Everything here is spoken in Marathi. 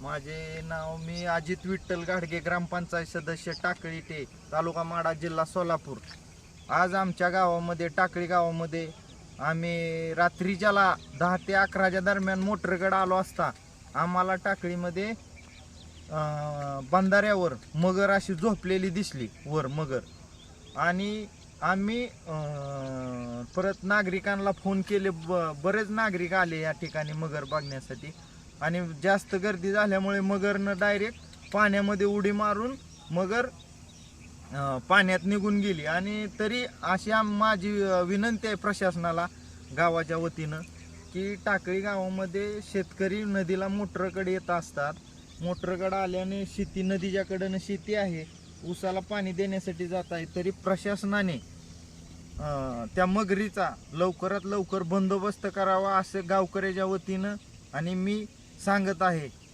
माझे नाव मी अजित विठ्ठल गाडगे ग्रामपंचायत सदस्य टाकळी ते तालुका माडा जिल्हा सोलापूर. आज आमच्या गावामध्ये टाकळी गावामध्ये आम्ही रात्रीच्याला दहा ते अकराच्या दरम्यान मोटरगड आलो असता आम्हाला टाकळीमध्ये बंधाऱ्यावर मगर अशी झोपलेली दिसली वर मगर. आणि आम्ही परत नागरिकांना फोन केले ब बरेच नागरिक आले या ठिकाणी मगर बघण्यासाठी. आणि जास्त गर्दी झाल्यामुळे मगरनं डायरेक्ट पाण्यामध्ये उडी मारून मगर पाण्यात निघून गेली. आणि तरी अशी आम- माझी विनंती आहे प्रशासनाला गावाच्या वतीनं की टाकळी गावामध्ये शेतकरी नदीला मोटरकडे येत असतात. मोटरकडे आल्याने शेती नदीच्याकडनं शेती आहे. ऊसाला पाणी देण्यासाठी जात आहे. तरी प्रशासनाने त्या मगरीचा लवकरात लवकर बंदोबस्त करावा असं गावकऱ्याच्या वतीनं आणि मी सांगत आहे.